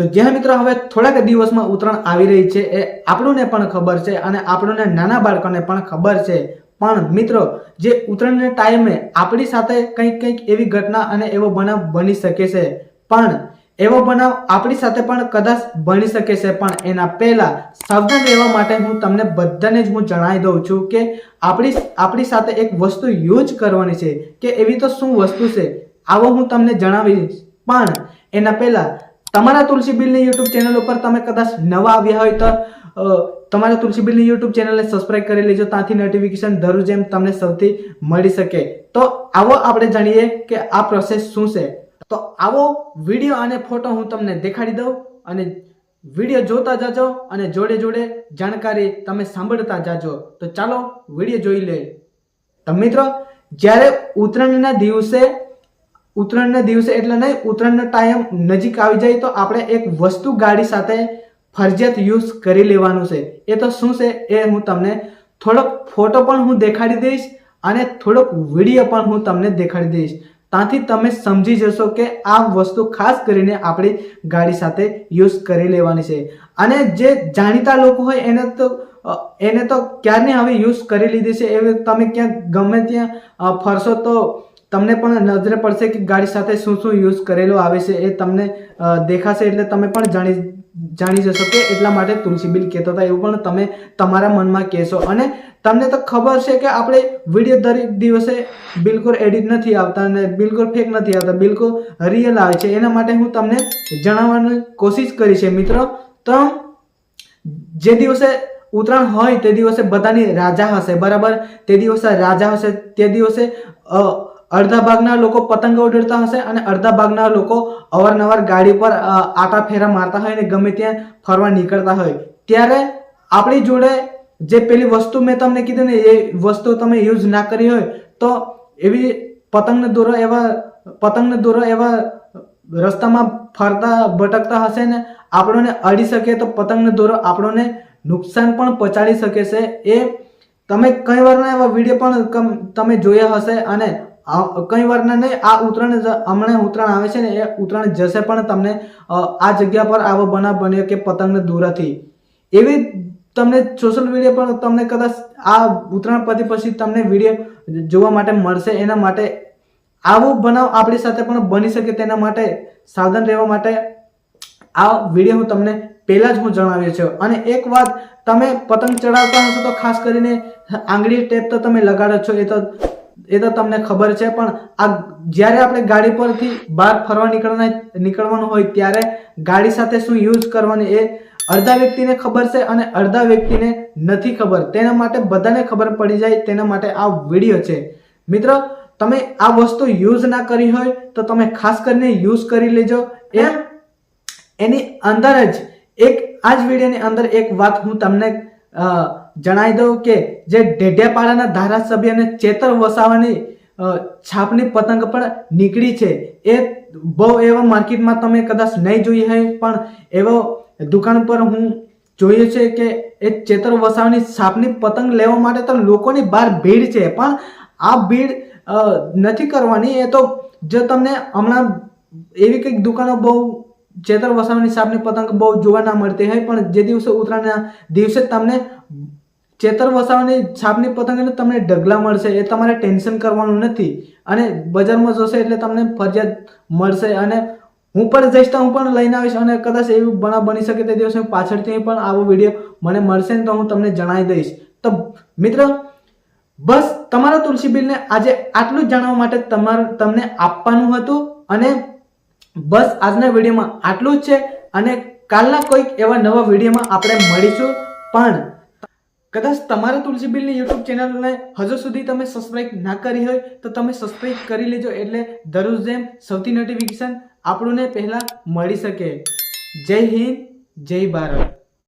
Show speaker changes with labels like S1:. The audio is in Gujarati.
S1: તો જ્યાં મિત્રો હવે થોડાક દિવસમાં ઉત્તરાયણ આવી રહી છે એ આપણને પણ ખબર છે અને આપણને નાના બાળકોને પણ ખબર છે. પણ મિત્રો, જે ઉત્તરાયણના ટાઈમે આપણી સાથે કંઈક કંઈક એવી ઘટના અને એવો બનાવ બની શકે છે. પણ એવો બનાવ આપણી સાથે પણ કદાચ બની શકે છે. પણ એના પહેલાં સાવધાન રહેવા માટે હું તમને બધાને જ હું જણાવી દઉં છું કે આપણી આપણી સાથે એક વસ્તુ યુઝ કરવાની છે કે એવી તો શું વસ્તુ છે? આવો હું તમને જણાવીશ. પણ એના પહેલા તમારા તુલસી બિલની યુટ્યુબ ચેનલ ઉપર તમે કદાચ નવા આવ્યા હોય તો તમારા તુલસી બિલની યુટ્યુબ ચેનલને સબસ્ક્રાઇબ કરી લેજો, ત્યાંથી નોટિફિકેશન દરરોજ જેમ તમને સૌથી મળી શકે. તો આવો આપણે જાણીએ કે આ પ્રોસેસ શું છે. તો આવો વીડિયો અને ફોટો હું તમને દેખાડી દઉં અને વીડિયો જોતા જાજો અને જોડે જોડે જાણકારી તમે સાંભળતા જાજો. તો ચાલો વીડિયો જોઈ લે તો મિત્રો, જ્યારે ઉત્તરાયણના દિવસે ઉત્તરાયણના દિવસે એટલે નહીં ઉત્તરાયણનો ટાઈમ નજીક આવી જાય તો આપણે એક વસ્તુ ગાડી સાથે ફરજિયાત યુઝ કરી લેવાનું છે. એ તો શું છે? એ હું તમને થોડોક ફોટો પણ હું દેખાડી દઈશ અને થોડોક વીડિયો પણ હું તમને દેખાડી દઈશ. ત્યાંથી તમે સમજી જશો કે આ વસ્તુ ખાસ કરીને આપણી ગાડી સાથે યુઝ કરી લેવાની છે. અને જે જાણીતા લોકો હોય એને તો એને તો ક્યારની હવે યુઝ કરી લીધી છે? એ તમે ક્યાંક ગમે ત્યાં ફરશો તો તમને પણ નજરે પડશે કે ગાડી સાથે શું શું યુઝ કરેલો આવે છે એ તમને દેખાશે એટલે તમે પણ જાણી જાણી જશો કે એટલા માટે તુલસી બિલ કહેતો હતા એવું પણ તમે તમારા મનમાં કહેશો. અને તમને તો ખબર છે કે આપણે વીડિયો દરેક દિવસે બિલકુલ એડિટ નથી આવતા અને બિલકુલ ફેક નથી આવતા, બિલકુલ રિયલ આવે છે. એના માટે હું તમને જણાવવાની કોશિશ કરી છે મિત્રો. તો જે દિવસે ઉત્તરાયણ હોય તે દિવસે બધાની રાજા હશે, બરાબર? તે દિવસે રાજા હશે, તે દિવસે અડધા ભાગના લોકો પતંગો ઉડાડતા હશે અને અડધા ભાગના લોકો અવારનવાર ગાડી પર આટા ફેરા મારતા હોય અને ગમે ત્યાં ફરવા નીકળતા હોય. ત્યારે આપણી જોડે જે પેલી વસ્તુ મેં તમને કીધી ને, એ વસ્તુ તમે યુઝ ના કરી હોય, તો એવી પતંગને દોરો એવા, પતંગને દોરો એવા રસ્તામાં ફરતા, ભટકતા હશે ને, આપણને અડી શકે તો પતંગને દોરો, આપણને નુકસાન પણ પહોંચાડી શકે છે. એ તમે કઈ વારના એવા વીડિયો પણ તમે જોયા હશે અને કઈ વારના નહીં, આ ઉત્તરાયણ હમણાં ઉત્તરાયણ આવે છે ને, એ ઉત્તરાયણ જશે પણ તમને આ જગ્યા પર આવો બનાવ બન્યો કે પતંગને દૂરથી. એવી તમને સોશિયલ મીડિયા પર તમને કદાચ આ ઉત્તરાયણ પતિ પછી તમને વીડિયો જોવા માટે મળશે, એના માટે આવો બનાવ આપણી સાથે પણ બની શકે તેના માટે સાવધાન રહેવા માટે આ વીડિયો હું તમને પહેલાં જ હું જણાવ્યો છે. અને એક વાત, તમે પતંગ ચડાવતા હશો તો ખાસ કરીને આંગળી ટેપ તો તમે લગાડો છો, એ તો એ તો તમને ખબર છે પણ આ જ્યારે આપણે ગાડી પરથી બહાર ફરવા નીકળવાના નીકળવાનું હોય ત્યારે ગાડી સાથે શું યુઝ કરવાની એ અડધા વ્યક્તિને ખબર છે અને અડધા વ્યક્તિને નથી ખબર. તેના માટે બધાને ખબર પડી જાય તેના માટે આ વીડિયો છે. મિત્રો તમે આ વસ્તુ યુઝ ના કરી હોય તો તમે ખાસ કરીને યુઝ કરી લેજો. એ એની અંદર જ એક આ જ વિડીયોની અંદર એક વાત હું તમને જણાવી દઉં કે જે ડેઢિયાપાડાના ધારાસભ્ય અને ચેતર વસાવાની છાપની પતંગ પણ નીકળી છે. એ બહુ એવા માર્કેટમાં તમે કદાચ નહીં જોઈ હોય પણ એવો દુકાન પર હું જોયું છે કે એ ચેતર વસાવાની છાપની પતંગ લેવા માટે તો લોકોની બહાર ભીડ છે, પણ આ ભીડ નથી કરવાની. એ તો જો તમને હમણાં એવી કંઈક દુકાનો બહુ ચેતર વસાવાની સાપની પતંગ બહુ જોવા ના મળતી હોય, પણ જે દિવસે ઉત્તરાયણના દિવસે તમને ચેતર વસાવાની છાપની પતંગને તમને ડગલા મળશે, એ તમારે ટેન્શન કરવાનું નથી. અને બજારમાં જશે એટલે તમને ફરજિયાત મળશે. અને હું પણ જઈશ તો હું પણ લઈને આવીશ અને કદાચ એવું બના બની શકે તે દિવસે પાછળથી પણ આવો વીડિયો મને મળશે ને તો હું તમને જણાવી દઈશ. તો મિત્રો, બસ તમારા તુલસી બિલને આજે આટલું જ જાણવા માટે તમારું, તમને આપવાનું હતું અને બસ આજના વિડીયોમાં આટલું જ છે. અને કાલના કોઈક એવા નવા વિડીયોમાં આપણે મળીશું. પણ કદાચ તમારા તુલસી બિલની યુટ્યુબ ચેનલને હજુ સુધી તમે સબસ્ક્રાઇબ ના કરી હોય, તો તમે સબસ્ક્રાઇબ કરી લેજો એટલે દરરોજ જેમ સૌથી નોટિફિકેશન આપણને પહેલાં મળી શકે. જય હિન્દ, જય ભારત.